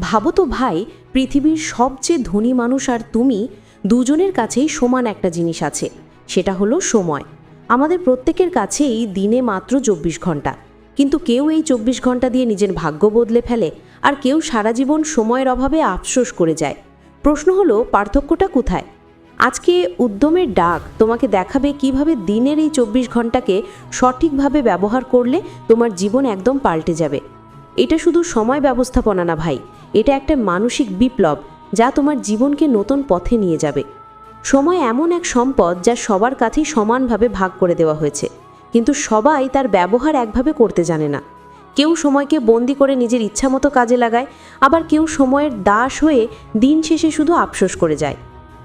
ভাবো তো ভাই, পৃথিবীর সবচেয়ে ধনী মানুষ আর তুমি দুজনের কাছেই সমান একটা জিনিস আছে, সেটা হলো সময়। আমাদের প্রত্যেকের কাছেই দিনে মাত্র চব্বিশ ঘণ্টা। কিন্তু কেউ এই চব্বিশ ঘণ্টা দিয়ে নিজের ভাগ্য বদলে ফেলে আর কেউ সারা জীবন সময়ের অভাবে আফসোস করে যায়। প্রশ্ন হলো, পার্থক্যটা কোথায়? আজকে উদ্যমের ডাক তোমাকে দেখাবে কীভাবে দিনের এই চব্বিশ ঘন্টাকে সঠিকভাবে ব্যবহার করলে তোমার জীবন একদম পাল্টে যাবে। এটা শুধু সময় ব্যবস্থাপনা না ভাই এটা একটা মানসিক বিপ্লব যা তোমার জীবনকে নতুন পথে নিয়ে যাবে। সময় এমন এক সম্পদ যা সবার কাছেই সমানভাবে ভাগ করে দেওয়া হয়েছে। কিন্তু সবাই তার ব্যবহার একভাবে করতে জানে না। কেউ সময়কে বন্দি করে নিজের ইচ্ছামতো কাজে লাগায়, আবার কেউ সময়ের দাস হয়ে দিন শেষে শুধু আফসোস করে যায়।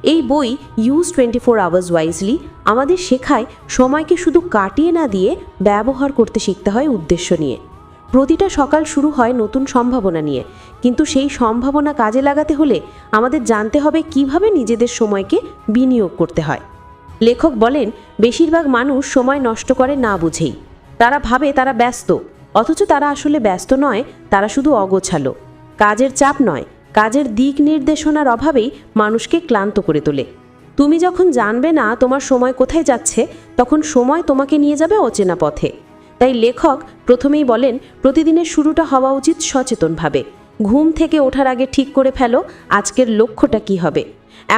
এই বই use twenty four hours wisely আমাদের শেখায় সময়কে শুধু কাটিয়ে না দিয়ে ব্যবহার করতে শিখতে হয় উদ্দেশ্য নিয়ে। প্রতিটা সকাল শুরু হয় নতুন সম্ভাবনা নিয়ে। কিন্তু সেই সম্ভাবনা কাজে লাগাতে হলে আমাদের জানতে হবে কীভাবে নিজেদের সময়কে বিনিয়োগ করতে হয়। লেখক বলেন, বেশিরভাগ মানুষ সময় নষ্ট করে না বুঝেই। তারা ভাবে তারা ব্যস্ত, অথচ তারা আসলে ব্যস্ত নয়, তারা শুধু অগোছালো। কাজের চাপ নয়, কাজের দিক নির্দেশনার অভাবেই মানুষকে ক্লান্ত করে তোলে। তুমি যখন জানবে না তোমার সময় কোথায় যাচ্ছে, তখন সময় তোমাকে নিয়ে যাবে অচেনা পথে। তাই লেখক প্রথমেই বলেন, প্রতিদিনের শুরুটা হওয়া উচিত সচেতনভাবে। ঘুম থেকে ওঠার আগে ঠিক করে ফেলো, আজকের লক্ষ্যটা কি হবে।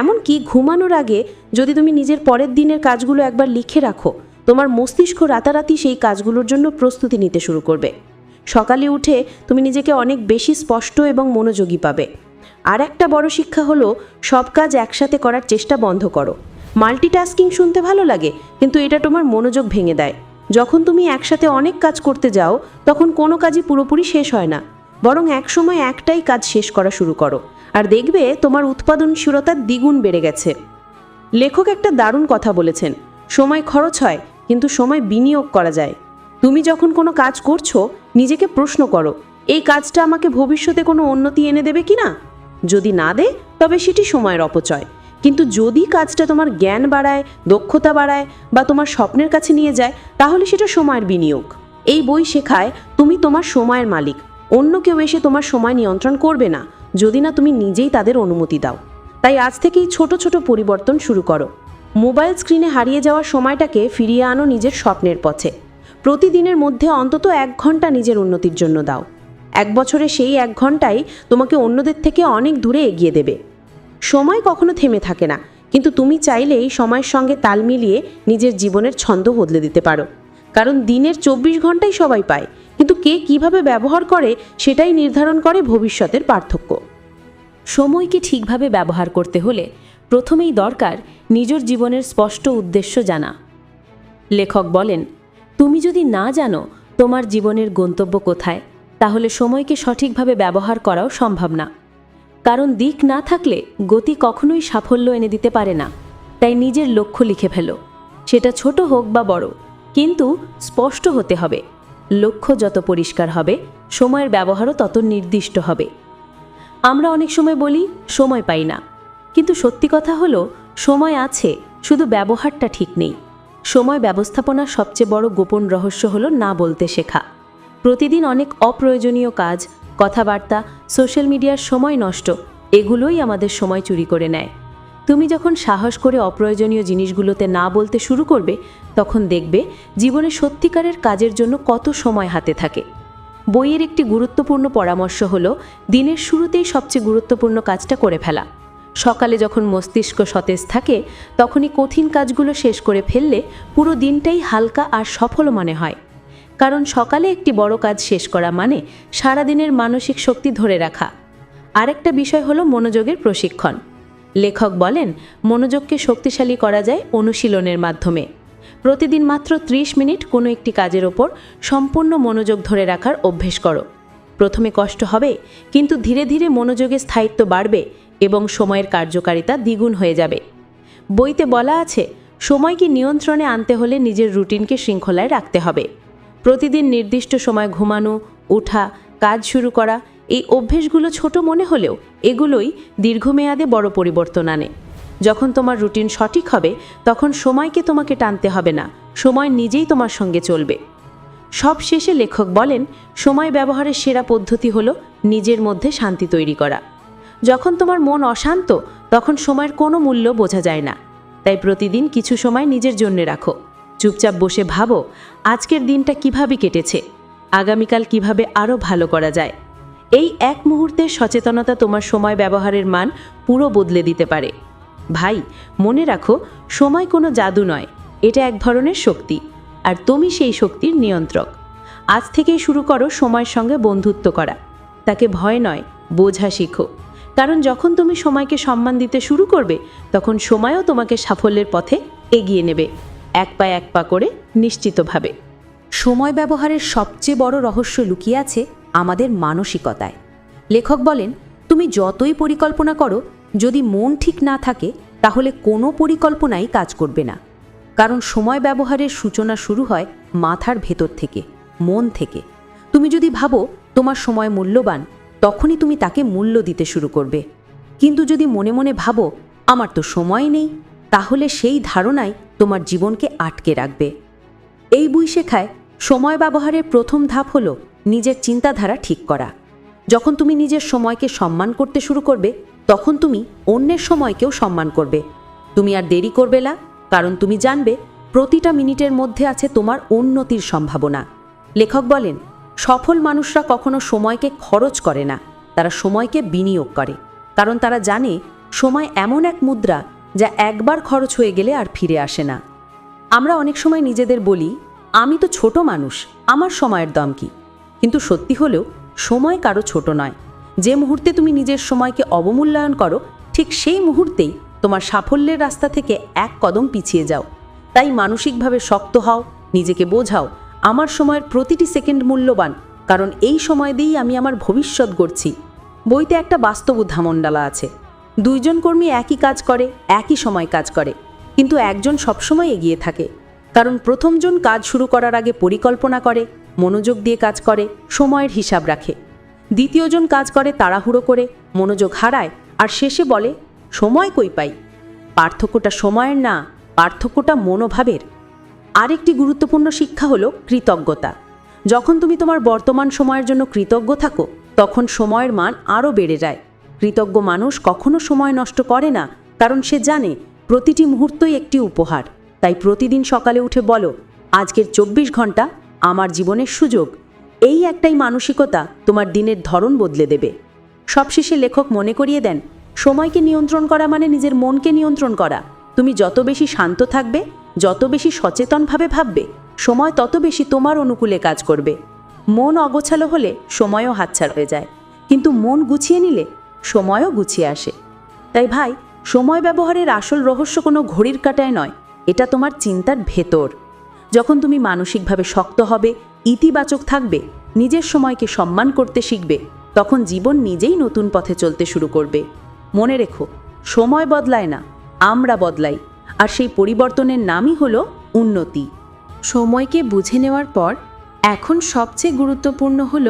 এমনকি ঘুমানোর আগে যদি তুমি নিজের পরের দিনের কাজগুলো একবার লিখে রাখো, তোমার মস্তিষ্ক রাতারাতি সেই কাজগুলোর জন্য প্রস্তুতি নিতে শুরু করবে। সকালে উঠে তুমি নিজেকে অনেক বেশি স্পষ্ট এবং মনোযোগী পাবে। আর একটা বড় শিক্ষা হলো, সব কাজ একসাথে করার চেষ্টা বন্ধ করো। মাল্টিটাস্কিং শুনতে ভালো লাগে, কিন্তু এটা তোমার মনোযোগ ভেঙে দেয়। যখন তুমি একসাথে অনেক কাজ করতে যাও, তখন কোনো কাজই পুরোপুরি শেষ হয় না। বরং একসময় একটাই কাজ শেষ করা শুরু করো। আর দেখবে তোমার উৎপাদনশীলতা দ্বিগুণ বেড়ে গেছে। লেখক একটা দারুণ কথা বলেছেন। সময় খরচ হয়, কিন্তু সময় বিনিয়োগ করা যায়। তুমি যখন কোনো কাজ করছ, নিজেকে প্রশ্ন করো, এই কাজটা আমাকে ভবিষ্যতে কোনো উন্নতি এনে দেবে কি না? যদি না দে তবে সেটি সময়ের অপচয়। কিন্তু যদি কাজটা তোমার জ্ঞান বাড়ায়, দক্ষতা বাড়ায় বা তোমার স্বপ্নের কাছে নিয়ে যায়, তাহলে সেটা সময়ের বিনিয়োগ। এই বই শেখায় তুমি তোমার সময়ের মালিক। অন্য কেউ এসে তোমার সময় নিয়ন্ত্রণ করবে না, যদি না তুমি নিজেই তাদের অনুমতি দাও। তাই আজ থেকেই ছোট ছোট পরিবর্তন শুরু করো। মোবাইল স্ক্রিনে হারিয়ে যাওয়া সময়টাকে ফিরিয়ে আনো নিজের স্বপ্নের পথে। প্রতিদিনের মধ্যে অন্তত এক ঘণ্টা নিজের উন্নতির জন্য দাও। এক বছরে সেই এক ঘন্টাই তোমাকে অন্যদের থেকে অনেক দূরে এগিয়ে দেবে। সময় কখনো থেমে থাকে না। কিন্তু তুমি চাইলেই সময়ের সঙ্গে তাল মিলিয়ে নিজের জীবনের ছন্দ বদলে দিতে পারো। কারণ দিনের চব্বিশ ঘন্টাই সবাই পায়। কিন্তু কে কীভাবে ব্যবহার করে সেটাই নির্ধারণ করে ভবিষ্যতের পার্থক্য। সময়কে ঠিকভাবে ব্যবহার করতে হলে প্রথমেই দরকার নিজের জীবনের স্পষ্ট উদ্দেশ্য জানা। লেখক বলেন, তুমি যদি না জানো তোমার জীবনের গন্তব্য কোথায়, তাহলে সময়কে সঠিকভাবে ব্যবহার করাও সম্ভব না। কারণ দিক না থাকলে গতি কখনোই সাফল্য এনে দিতে পারে না। তাই নিজের লক্ষ্য লিখে ফেলো। সেটা ছোট হোক বা বড়, কিন্তু স্পষ্ট হতে হবে। লক্ষ্য যত পরিষ্কার হবে, সময়ের ব্যবহারও তত নির্দিষ্ট হবে। আমরা অনেক সময় বলি, সময় পাই না। কিন্তু সত্যি কথা হলো, সময় আছে, শুধু ব্যবহারটা ঠিক নেই। সময় ব্যবস্থাপনার সবচেয়ে বড় গোপন রহস্য হলো না বলতে শেখা। প্রতিদিন অনেক অপ্রয়োজনীয় কাজ কথাবার্তা, সোশ্যাল মিডিয়ার সময় নষ্ট, এগুলোই আমাদের সময় চুরি করে নেয়। তুমি যখন সাহস করে অপ্রয়োজনীয় জিনিসগুলোতে না বলতে শুরু করবে, তখন দেখবে জীবনে সত্যিকারের কাজের জন্য কত সময় হাতে থাকে। বইয়ের একটি গুরুত্বপূর্ণ পরামর্শ হলো, দিনের শুরুতেই সবচেয়ে গুরুত্বপূর্ণ কাজটা করে ফেলা। সকালে যখন মস্তিষ্ক সতেজ থাকে, তখনই কঠিন কাজগুলো শেষ করে ফেললে পুরো দিনটাই হালকা আর সফল মনে হয়। কারণ সকালে একটি বড় কাজ শেষ করা মানে সারাদিনের মানসিক শক্তি ধরে রাখা। আরেকটা বিষয় হলো মনোযোগের প্রশিক্ষণ। লেখক বলেন, মনোযোগকে শক্তিশালী করা যায় অনুশীলনের মাধ্যমে। প্রতিদিন মাত্র 30 মিনিট কোনো একটি কাজের ওপর সম্পূর্ণ মনোযোগ ধরে রাখার অভ্যেস করো। প্রথমে কষ্ট হবে, কিন্তু ধীরে ধীরে মনোযোগের স্থায়িত্ব বাড়বে এবং সময়ের কার্যকারিতা দ্বিগুণ হয়ে যাবে। বইতে বলা আছে, সময়কে নিয়ন্ত্রণে আনতে হলে নিজের রুটিনকে শৃঙ্খলায় রাখতে হবে। প্রতিদিন নির্দিষ্ট সময় ঘুমানো ওঠা কাজ শুরু করা এই অভ্যেসগুলো ছোট মনে হলেও এগুলোই দীর্ঘমেয়াদে বড় পরিবর্তন আনে। যখন তোমার রুটিন সঠিক হবে, তখন সময়কে তোমাকে টানতে হবে না, সময় নিজেই তোমার সঙ্গে চলবে। সব শেষে লেখক বলেন, সময় ব্যবহারের সেরা পদ্ধতি হলো নিজের মধ্যে শান্তি তৈরি করা। যখন তোমার মন অশান্ত, তখন সময়ের কোনো মূল্য বোঝা যায় না। তাই প্রতিদিন কিছু সময় নিজের জন্য রাখো। চুপচাপ বসে ভাবো, আজকের দিনটা কীভাবে কেটেছে, আগামীকাল কীভাবে আরও ভালো করা যায়। এই এক মুহূর্তে সচেতনতা তোমার সময় ব্যবহারের মান পুরো বদলে দিতে পারে। ভাই, মনে রাখো, সময় কোনো জাদু নয়, এটা এক ধরনের শক্তি, আর তুমি সেই শক্তির নিয়ন্ত্রক। আজ থেকেই শুরু করো সময়ের সঙ্গে বন্ধুত্ব করা। তাকে ভয় নয়, বোঝা শিখো। কারণ যখন তুমি সময়কে সম্মান দিতে শুরু করবে, তখন সময়ও তোমাকে সাফল্যের পথে এগিয়ে নেবে। এক পা এক পা করে নিশ্চিতভাবে। সময় ব্যবহারের সবচেয়ে বড় রহস্য লুকিয়ে আছে আমাদের মানসিকতায়। লেখক বলেন, তুমি যতই পরিকল্পনা করো, যদি মন ঠিক না থাকে, তাহলে কোনো পরিকল্পনাই কাজ করবে না। কারণ সময় ব্যবহারের সূচনা শুরু হয় মাথার ভেতর থেকে, মন থেকে। তুমি যদি ভাবো, তোমার সময় মূল্যবান, তখনই তুমি তাকে মূল্য দিতে শুরু করবে। কিন্তু যদি মনে মনে ভাবো, আমার তো সময় নেই, তাহলে সেই ধারণাই তোমার জীবনকে আটকে রাখবে। এই বই শেখায় সময় ব্যবহারের প্রথম ধাপ হলো নিজের চিন্তাধারা ঠিক করা। যখন তুমি নিজের সময়কে সম্মান করতে শুরু করবে, তখন তুমি অন্যের সময়কেও সম্মান করবে। তুমি আর দেরি করবে না, কারণ তুমি জানবে প্রতিটা মিনিটের মধ্যে আছে তোমার উন্নতির সম্ভাবনা। লেখক বলেন, সফল মানুষরা কখনো সময়কে খরচ করে না, তারা সময়কে বিনিয়োগ করে। কারণ তারা জানে, সময় এমন এক মুদ্রা যা একবার খরচ হয়ে গেলে আর ফিরে আসে না। আমরা অনেক সময় নিজেদের বলি, আমি তো ছোট মানুষ, আমার সময়ের দাম কি? কিন্তু সত্যি হলেও সময় কারও ছোট নয়। যে মুহূর্তে তুমি নিজের সময়কে অবমূল্যায়ন করো, ঠিক সেই মুহূর্তেই তোমার সাফল্যের রাস্তা থেকে এক কদম পিছিয়ে যাও। তাই মানসিকভাবে শক্ত হও, নিজেকে বোঝাও, আমার সময়ের প্রতিটি সেকেন্ড মূল্যবান, কারণ এই সময় দিয়েই আমি আমার ভবিষ্যৎ গড়ছি। বইতে একটা বাস্তব উদ্ধামণ্ডালা আছে। দুইজন কর্মী একই কাজ করে, একই সময় কাজ করে। কিন্তু একজন সবসময় এগিয়ে থাকে। কারণ প্রথমজন কাজ শুরু করার আগে পরিকল্পনা করে, মনোযোগ দিয়ে কাজ করে, সময়ের হিসাব রাখে। দ্বিতীয়জন কাজ করে তাড়াহুড়ো করে, মনোযোগ হারায় আর শেষে বলে, সময় কই পাই? পার্থক্যটা সময়ের না, পার্থক্যটা মনোভাবের। আরেকটি গুরুত্বপূর্ণ শিক্ষা হলো কৃতজ্ঞতা। যখন তুমি তোমার বর্তমান সময়ের জন্য কৃতজ্ঞ থাকো, তখন সময়ের মান আরও বেড়ে যায়। কৃতজ্ঞ মানুষ কখনো সময় নষ্ট করে না, কারণ সে জানে প্রতিটি মুহূর্তই একটি উপহার। তাই প্রতিদিন সকালে উঠে বলো, আজকের চব্বিশ ঘণ্টা আমার জীবনের সুযোগ। এই একটাই মানসিকতা তোমার দিনের ধরন বদলে দেবে। সবশেষে লেখক মনে করিয়ে দেন, সময়কে নিয়ন্ত্রণ করা মানে নিজের মনকে নিয়ন্ত্রণ করা। তুমি যত বেশি শান্ত থাকবে, যত বেশি সচেতনভাবে ভাববে, সময় তত বেশি তোমার অনুকূলে কাজ করবে। মন অগোছালো হলে সময়ও হাতছাড় হয়ে যায়। কিন্তু মন গুছিয়ে নিলে সময়ও গুছিয়ে আসে। তাই ভাই, সময় ব্যবহারের আসল রহস্য কোনো ঘড়ির কাটায় নয়, এটা তোমার চিন্তার ভেতর। যখন তুমি মানসিকভাবে শক্ত হবে, ইতিবাচক থাকবে, নিজের সময়কে সম্মান করতে শিখবে, তখন জীবন নিজেই নতুন পথে চলতে শুরু করবে। মনে রেখো, সময় বদলায় না, আমরা বদলাই, আর সেই পরিবর্তনের নামই হলো উন্নতি। সময়কে বুঝে নেওয়ার পর, এখন সবচেয়ে গুরুত্বপূর্ণ হল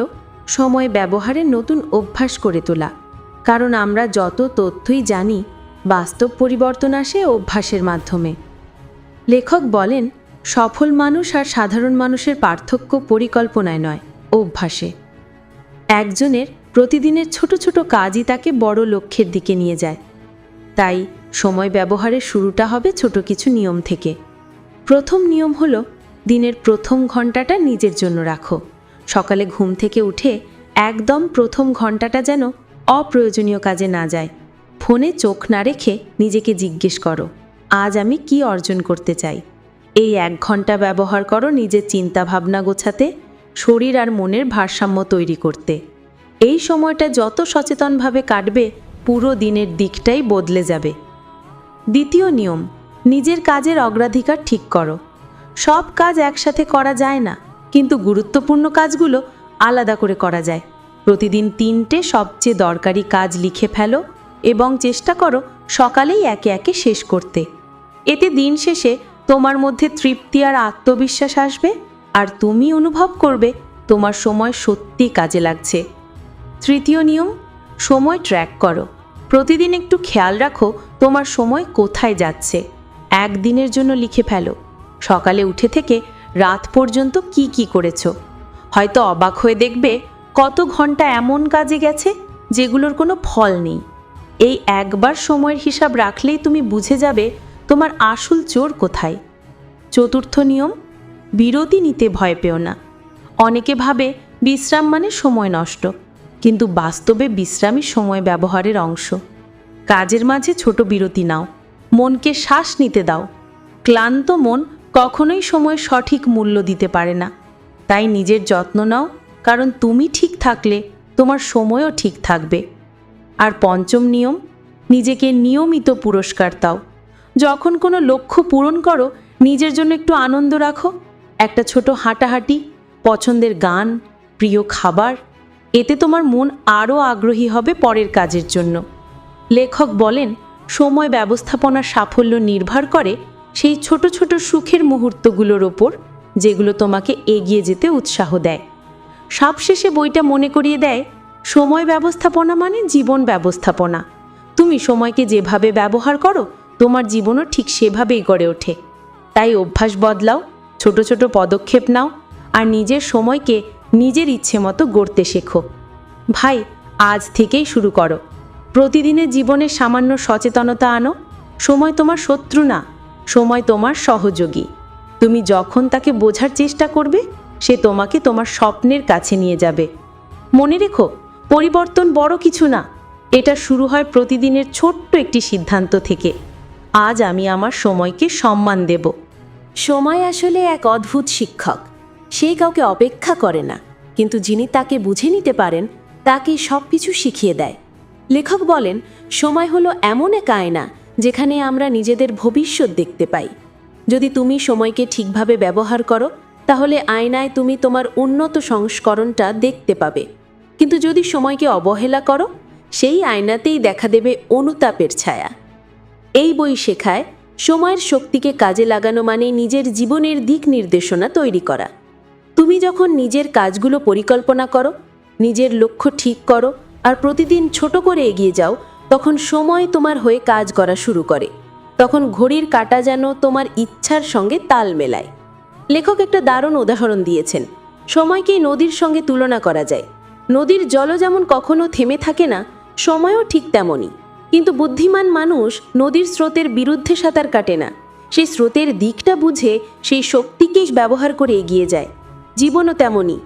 সময় ব্যবহারের নতুন অভ্যাস করে তোলা। কারণ আমরা যত তথ্যই জানি, বাস্তব পরিবর্তন আসে অভ্যাসের মাধ্যমে। লেখক বলেন, সফল মানুষ আর সাধারণ মানুষের পার্থক্য পরিকল্পনায় নয়, অভ্যাসে। একজনের প্রতিদিনের ছোট ছোট কাজই তাকে বড় লক্ষ্যের দিকে নিয়ে যায়। তাই সময় ব্যবহারের শুরুটা হবে ছোট কিছু নিয়ম থেকে। প্রথম নিয়ম হলো, দিনের প্রথম ঘন্টাটা নিজের জন্য রাখো। সকালে ঘুম থেকে উঠে একদম প্রথম ঘন্টাটা যেন অপ্রয়োজনীয় কাজে না যায়। ফোনে চোখ না রেখে নিজেকে জিজ্ঞেস করো, আজ আমি কি অর্জন করতে চাই? এই এক ঘণ্টা ব্যবহার করো নিজের চিন্তা ভাবনা গোছাতে, শরীর আর মনের ভারসাম্য তৈরি করতে। এই সময়টা যত সচেতনভাবে কাটবে, পুরো দিনের দিকটাই বদলে যাবে। দ্বিতীয় নিয়ম, নিজের কাজের অগ্রাধিকার ঠিক করো। সব কাজ একসাথে করা যায় না, কিন্তু গুরুত্বপূর্ণ কাজগুলো আলাদা করে করা যায়। প্রতিদিন তিনটে সবচেয়ে দরকারি কাজ লিখে ফেলো এবং চেষ্টা করো সকালেই একে একে শেষ করতে। এতে দিন শেষে তোমার মধ্যে তৃপ্তি আর আত্মবিশ্বাস আসবে আর তুমি অনুভব করবে তোমার সময় সত্যি কাজে লাগছে। তৃতীয় নিয়ম, সময় ট্র্যাক করো। প্রতিদিন একটু খেয়াল রাখো তোমার সময় কোথায় যাচ্ছে। একদিনের জন্য লিখে ফেলো। সকালে উঠে থেকে রাত পর্যন্ত কি কি করেছ? হয়তো অবাক হয়ে দেখবে কত ঘণ্টা এমন কাজে গেছে যেগুলোর কোনো ফল নেই। এই একবার সময়ের হিসাব রাখলেই তুমি বুঝে যাবে তোমার আসল চোর কোথায়। চতুর্থ নিয়ম, বিরতি নিতে ভয় পেও না। অনেকে ভাবে বিশ্রাম মানে সময় নষ্ট, কিন্তু বাস্তবে বিশ্রামই সময় ব্যবহারের অংশ। কাজের মাঝে ছোট বিরতি নাও, মনকে শ্বাস নিতে দাও। ক্লান্ত মন কখনোই সময়ের সঠিক মূল্য দিতে পারে না। তাই নিজের যত্ন নাও কারণ তুমি ঠিক থাকলে তোমার সময়ও ঠিক থাকবে। আর পঞ্চম নিয়ম, নিজেকে নিয়মিত পুরস্কার দাও। যখন কোনো লক্ষ্য পূরণ করো, নিজের জন্য একটু আনন্দ রাখো। একটা ছোট হাঁটাহাঁটি, পছন্দের গান, প্রিয় খাবার, এতে তোমার মন আরও আগ্রহী হবে পরের কাজের জন্য। লেখক বলেন, সময় ব্যবস্থাপনার সাফল্য নির্ভর করে সেই ছোট ছোট সুখের মুহূর্তগুলোর ওপর, যেগুলো তোমাকে এগিয়ে যেতে উৎসাহ দেয়। সবশেষে বইটা মনে করিয়ে দেয়, সময় ব্যবস্থাপনা মানে জীবন ব্যবস্থাপনা। তুমি সময়কে যেভাবে ব্যবহার করো, তোমার জীবনও ঠিক সেভাবেই গড়ে ওঠে। তাই অভ্যাস বদলাও, ছোট ছোট পদক্ষেপ নাও, আর নিজের সময়কে নিজের ইচ্ছে মতো গড়তে শেখো। ভাই, আজ থেকেই শুরু করো। প্রতিদিনের জীবনে সামান্য সচেতনতা আনো, সময় তোমার শত্রু না, সময় তোমার সহযোগী। তুমি যখন তাকে বোঝার চেষ্টা করবে সে তোমাকে তোমার স্বপ্নের কাছে নিয়ে যাবে। মনে রেখো, পরিবর্তন বড় কিছু না। এটা শুরু হয় প্রতিদিনের ছোট্ট একটি সিদ্ধান্ত থেকে। আজ আমি আমার সময়কে সম্মান দেব। সময় আসলে এক অদ্ভুত শিক্ষক। সে কাউকে অপেক্ষা করে না, কিন্তু যিনি তাকে বুঝে নিতে পারেন, তাকে সব কিছু শিখিয়ে দেয়। লেখক বলেন, সময় হলো এমন এক আয়না যেখানে আমরা নিজেদের ভবিষ্যৎ দেখতে পাই। যদি তুমি সময়কে ঠিকভাবে ব্যবহার করো তাহলে আয়নায় তুমি তোমার উন্নত সংস্করণটা দেখতে পাবে। কিন্তু যদি সময়কে অবহেলা করো, সেই আয়নাতেই দেখা দেবে অনুতাপের ছায়া। এই বই শেখায় সময়ের শক্তিকে কাজে লাগানো মানে নিজের জীবনের দিক নির্দেশনা তৈরি করা। তুমি যখন নিজের কাজগুলো পরিকল্পনা করো, নিজের লক্ষ্য ঠিক করো আর প্রতিদিন ছোট করে এগিয়ে যাও, তখন সময় তোমার হয়ে কাজ করা শুরু করে। তখন ঘড়ির কাটা যেন তোমার ইচ্ছার সঙ্গে তাল মেলায়। লেখক একটা দারুণ উদাহরণ দিয়েছেন। সময়কেই নদীর সঙ্গে তুলনা করা যায়। নদীর জল যেমন কখনো থেমে থাকে না, সময়ও ঠিক তেমনই। কিন্তু বুদ্ধিমান মানুষ নদীর স্রোতের বিরুদ্ধে সাঁতার কাটে না। সেই স্রোতের দিকটা বুঝে সেই শক্তিকেই ব্যবহার করে এগিয়ে যায়। জীবনও তেমনই।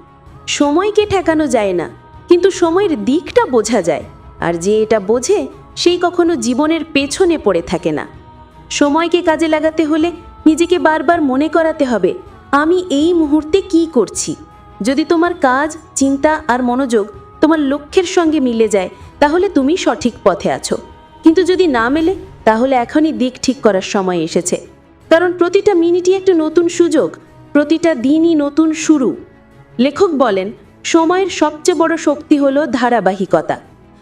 সময়কে ঠেকানো যায় না, কিন্তু সময়ের দিকটা বোঝা যায়। আর যে এটা বোঝে, সেই কখনো জীবনের পেছনে পড়ে থাকে না। সময়কে কাজে লাগাতে হলে নিজেকে বারবার মনে করাতে হবে। আমি এই মুহূর্তে কি করছি? যদি তোমার কাজ, চিন্তা আর মনোযোগ তোমার লক্ষ্যের সঙ্গে মিলে যায়, তাহলে তুমি সঠিক পথে আছো। কিন্তু যদি না মেলে, তাহলে এখনই দিক ঠিক করার সময় এসেছে। কারণ প্রতিটা মিনিটই একটা নতুন সুযোগ, প্রতিটা দিনই নতুন শুরু। লেখক বলেন, সময়ের সবচেয়ে বড় শক্তি হলো ধারাবাহিকতা।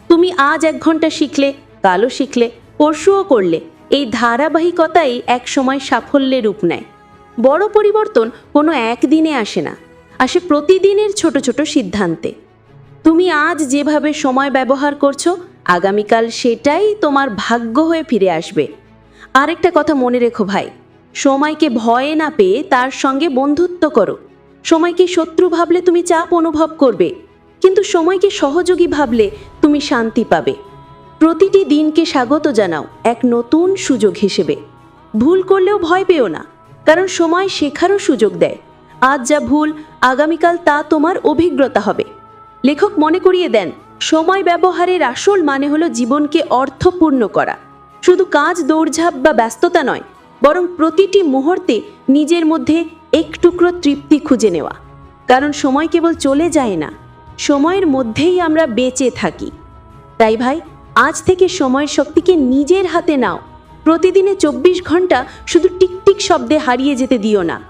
তুমি আজ এক ঘণ্টা শিখলে কালো শিখলে, পরশুও করলে, এই ধারাবাহিকতাই এক সময় সাফল্যের রূপ নেয়। বড় পরিবর্তন কোনো একদিনে আসে না। আসে প্রতিদিনের ছোট ছোট সিদ্ধান্তে। তুমি আজ যেভাবে সময় ব্যবহার করছ, আগামীকাল সেটাই তোমার ভাগ্য হয়ে ফিরে আসবে। আরেকটা কথা মনে রেখো ভাই, সময়কে ভয়ে না পেয়ে তার সঙ্গে বন্ধুত্ব করো। সময়কে শত্রু ভাবলে তুমি চাপ অনুভব করবে, কিন্তু সময়কে সহযোগী ভাবলে তুমি শান্তি পাবে। প্রতিটি দিনকে স্বাগত জানাও এক নতুন সুযোগ হিসেবে। ভুল করলেও ভয় পেও না। কারণ সময় শেখারও সুযোগ দেয়। আজ যা ভুল, আগামীকাল তা তোমার অভিজ্ঞতা হবে। লেখক মনে করিয়ে দেন, সময় ব্যবহারের আসল মানে হলো জীবনকে অর্থপূর্ণ করা। শুধু কাজ, দৌড়ঝাঁপ বা ব্যস্ততা নয়, বরং প্রতিটি মুহূর্তে নিজের মধ্যে এক টুকরো তৃপ্তি খুঁজে নেওয়া। কারণ সময় কেবল চলে যায় না, সময়ের মধ্যেই আমরা বেঁচে থাকি। তাই ভাই, আজ থেকে সময়ের শক্তিকে নিজের হাতে নাও। প্রতিদিনে চব্বিশ ঘণ্টা শুধু টিকটিক শব্দে হারিয়ে যেতে দিও না।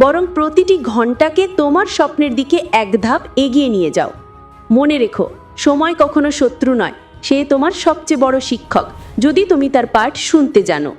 বরং প্রতিটি ঘন্টাকে তোমার স্বপ্নের দিকে এক ধাপ এগিয়ে নিয়ে যাও। মনে রেখো, সময় কখনো শত্রু নয়, সে তোমার সবচেয়ে বড় শিক্ষক, যদি তুমি তার পাঠ শুনতে জানো।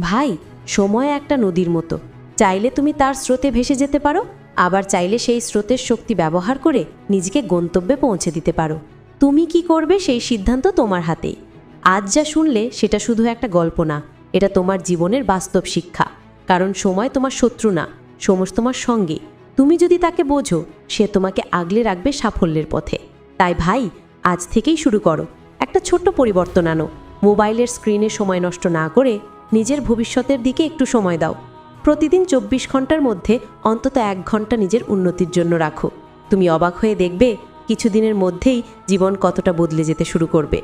ভাই, সময় একটা নদীর মতো। চাইলে তুমি তার স্রোতে ভেসে যেতে পারো, আবার চাইলে সেই স্রোতের শক্তি ব্যবহার করে নিজেকে গন্তব্যে পৌঁছে দিতে পারো। তুমি কি করবে সেই সিদ্ধান্ত তোমার হাতেই। আজ যা শুনলে সেটা শুধু একটা গল্প না, এটা তোমার জীবনের বাস্তব শিক্ষা। কারণ সময় তোমার শত্রু না সমস্ত তোমার সঙ্গে। তুমি যদি তাকে বোঝো, সে তোমাকে আগলে রাখবে সাফল্যের পথে। তাই ভাই, আজ থেকেই শুরু করো। একটা ছোট্ট পরিবর্তন আনো। মোবাইলের স্ক্রিনে সময় নষ্ট না করে নিজের ভবিষ্যতের দিকে একটু সময় দাও। প্রতিদিন চব্বিশ ঘণ্টার মধ্যে অন্তত এক ঘণ্টা নিজের উন্নতির জন্য রাখো। তুমি অবাক হয়ে দেখবে, কিছুদিনের মধ্যেই জীবন কতটা বদলে যেতে শুরু করবে।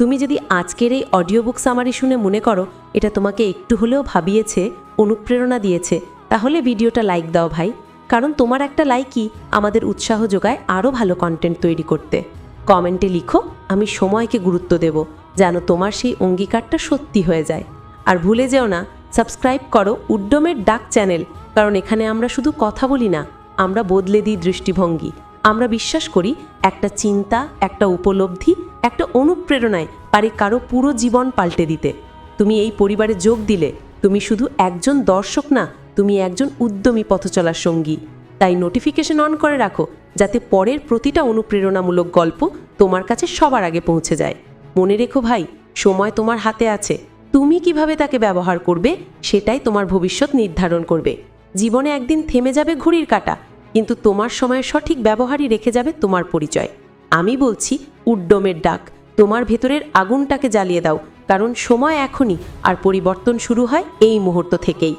তুমি যদি আজকের এই অডিও বুক সামারি শুনে মনে করো, এটা তোমাকে একটু হলেও ভাবিয়েছে, অনুপ্রেরণা দিয়েছে, তাহলে ভিডিওটা লাইক দাও ভাই। কারণ তোমার একটা লাইকই আমাদের উৎসাহ যোগায় আরও ভালো কন্টেন্ট তৈরি করতে। কমেন্টে লিখো, আমি সময়কে গুরুত্ব দেব, যেন তোমার সেই অঙ্গীকারটা সত্যি হয়ে যায়। আর ভুলে যেও না সাবস্ক্রাইব করো উড্ডমের ডাক চ্যানেল কারণ এখানে আমরা শুধু কথা বলি না, আমরা বদলে দিই দৃষ্টিভঙ্গি। আমরা বিশ্বাস করি, একটা চিন্তা, একটা উপলব্ধি একটা অনুপ্রেরণায় পারে কারও পুরো জীবন পাল্টে দিতে। তুমি এই পরিবারে যোগ দিলে, তুমি শুধু একজন দর্শক না, তুমি একজন উদ্যমী পথচলার সঙ্গী। তাই নোটিফিকেশন অন করে রাখো, যাতে পরের প্রতিটা অনুপ্রেরণামূলক গল্প তোমার কাছে সবার আগে পৌঁছে যায়। মনে রেখো ভাই, সময় তোমার হাতে আছে। তুমি কীভাবে তাকে ব্যবহার করবে, সেটাই তোমার ভবিষ্যৎ নির্ধারণ করবে। জীবনে একদিন থেমে যাবে ঘড়ির কাটা, কিন্তু তোমার সময়ের সঠিক ব্যবহারই রেখে যাবে তোমার পরিচয়। আমি বলছি, উড্ডমের ডাক, তোমার ভেতরের আগুনটাকে জ্বালিয়ে দাও, কারণ সময় এখনই, আর পরিবর্তন শুরু হয় এই মুহূর্ত থেকেই।